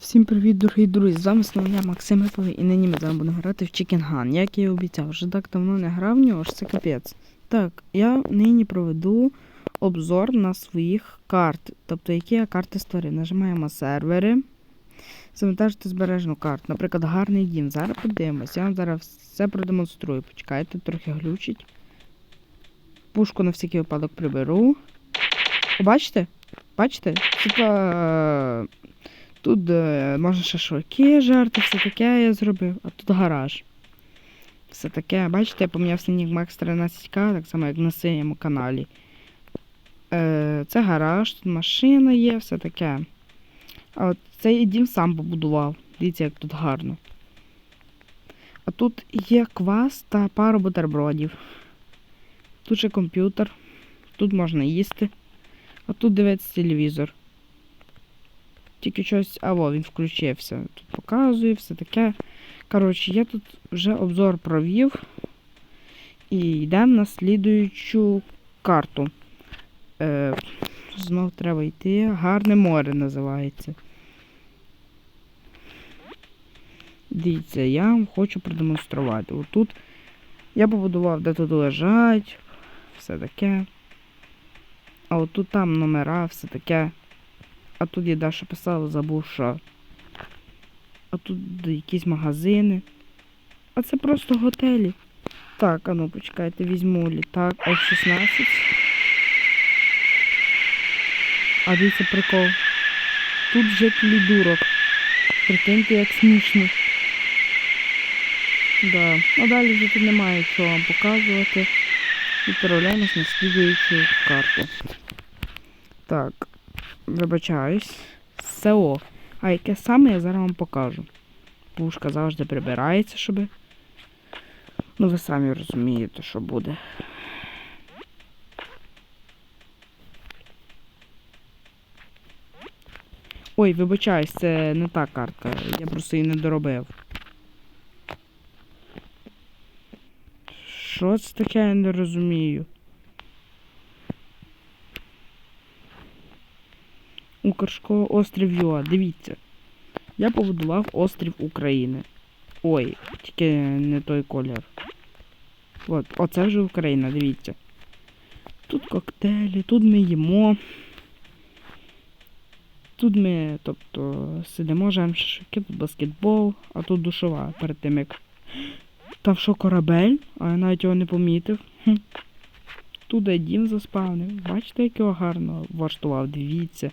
Всім привіт, дорогі друзі! З вами знову я Максим Риповий і нині ми з вами будемо грати в Gun, як я і обіцяв. Вже так давно не грав в нього, аж це капець. Так, я нині проведу обзор на своїх карт, тобто які я карти створив. Нажимаємо сервери, завантажити збережену карту. Наприклад, гарний дім. Зараз подивимось. Я вам зараз все продемонструю. Почекайте, трохи глючить. Пушку на всякий випадок приберу. Бачите? Бачите? Типа. Тут е, можна шашлики жарти, все таке я зробив, а тут гараж. Все таке, бачите, я поміняв синік Max 13К, так само як на синьому каналі. Е, це гараж, тут машина є, все таке. А от цей дім сам побудував. Дивіться, як тут гарно. А тут є квас та пару бутербродів. Тут ще комп'ютер. Тут можна їсти. А тут дивиться телевізор. Тільки щось, або він включився. Тут показує все таке. Коротше, я тут вже обзор провів. І йдемо на слідуючу карту. Е, знов треба йти. Гарне море називається. Дивіться, я вам хочу продемонструвати. Отут я побудував, де тут лежать, все таке. А отут там номера, все таке. А тут я Даша писала, забув що. А тут якісь магазини. А це просто готелі. Так, а ну почекайте, візьму літак F-16. А дивіться прикол. Тут жителі дурок. Прикиньте, як смішно. Да. А далі вже тут немає чого вам показувати. Відправляємось на слідуючу карту. Так. Вибачаюсь. СЕО. А яке саме я зараз вам покажу. Пушка завжди прибирається, щоб. Ну, ви самі розумієте, що буде. Ой, вибачаюсь, це не та картка. Я просто її не доробив. Що це таке, я не розумію. Укршкола острів Юа. Дивіться. Я побудував острів України. Ой, тільки не той колір. От, оце вже Україна, дивіться. Тут коктейлі, тут ми їмо. Тут ми, тобто, сидимо, жаємо шашлики, тут баскетбол, а тут душова перед тим як. Там що корабель, а я навіть його не помітив. Хм. Тут дім заспавнив. Бачите, як його гарно влаштував, дивіться.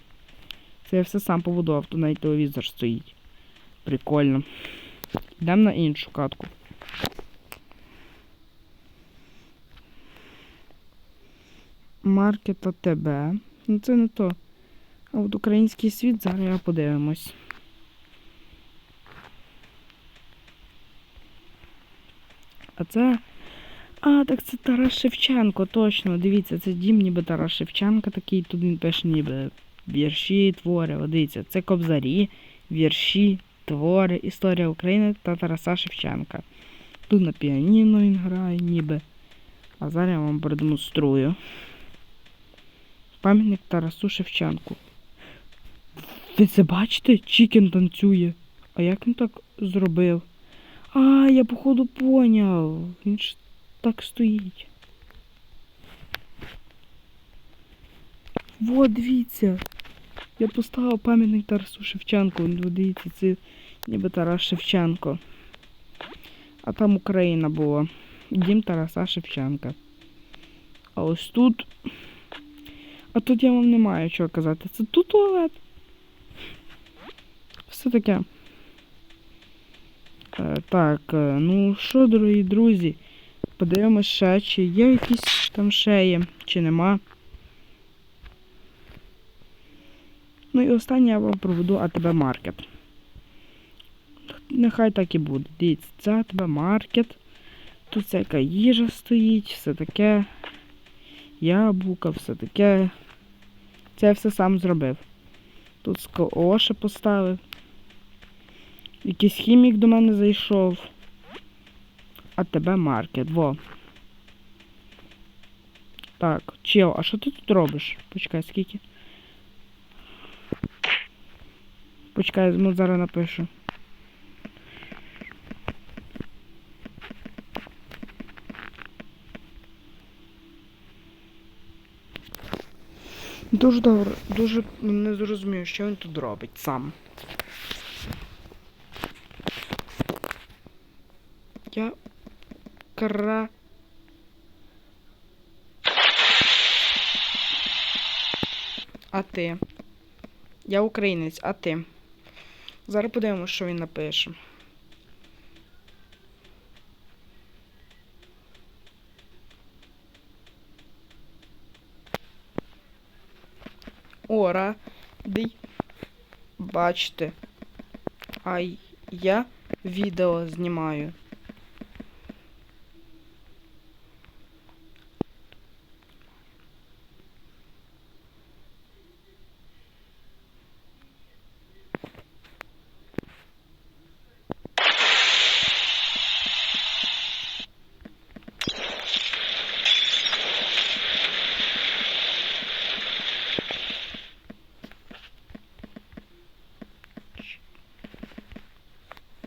Це я все сам побудував, тут навіть телевізор стоїть. Прикольно. Йдемо на іншу катку. Маркет АТБ. Ну це не то. А от український світ зараз подивимось. А це. А, так це Тарас Шевченко, точно. Дивіться, це дім ніби Тарас Шевченко такий, тут він пише ніби вірші, твори. От Дивіться, це кобзарі, вірші, твори, історія України та Тараса Шевченка. Тут на піаніно він грає, ніби. А зараз я вам продемонструю. Пам'ятник Тарасу Шевченку. Ви це бачите? Чікен танцює. А як він так зробив? А, я походу поняв. Він ж так стоїть. Вот, дивіться. Я поставив пам'ятник Тарасу Шевченку. Дивіться, це ніби Тарас Шевченко. А там Україна була. Дім Тараса Шевченка. А ось тут. А тут я вам не маю чого казати. Це тут туалет. Все таке. Е, так, е, ну що, дорогі друзі, подивимось ще, чи є якісь там шеї, чи нема. Ну і останнє я вам проведу АТБ Маркет. Нехай так і буде. Дивіться, це АТБ Маркет. Тут всяка їжа стоїть, все таке. Яблука, все таке. Це я все сам зробив. Тут сколоше поставив. Якийсь хімік до мене зайшов. А тебе маркет, во. Так, чел, а що ти тут робиш? Почекай, скільки? Почекай, ну зараз напишу. Дуже добре, дуже не зрозумів, що він тут робить сам. Я кра. А ти? Я українець, а ти? Зараз подивимося, що він напише. Ора, радий бачите. А я відео знімаю.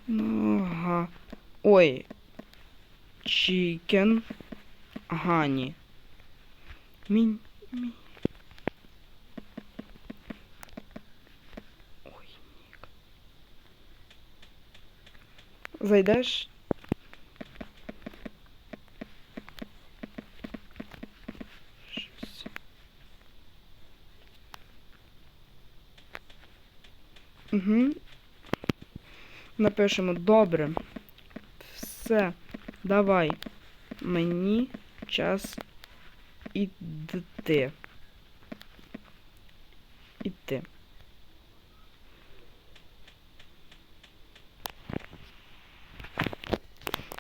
Ну, ага. Ой. Чікен. Гані. Мінь. Мі. Ой, нік. Зайдеш? Щось. Угу. Напишемо добре. Все, давай. Мені час іти. Іти.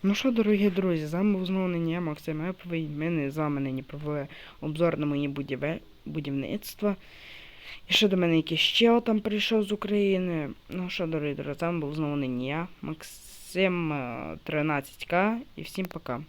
Ну що, дорогі друзі, з вами знову нині я, Максим Еповий. Ми не з вами провели обзор на мої будівництва. І ще до мене якийсь ще там прийшов з України. Ну що, дорогі друзі, там був знову нині я, Максим е, 13К. І всім пока.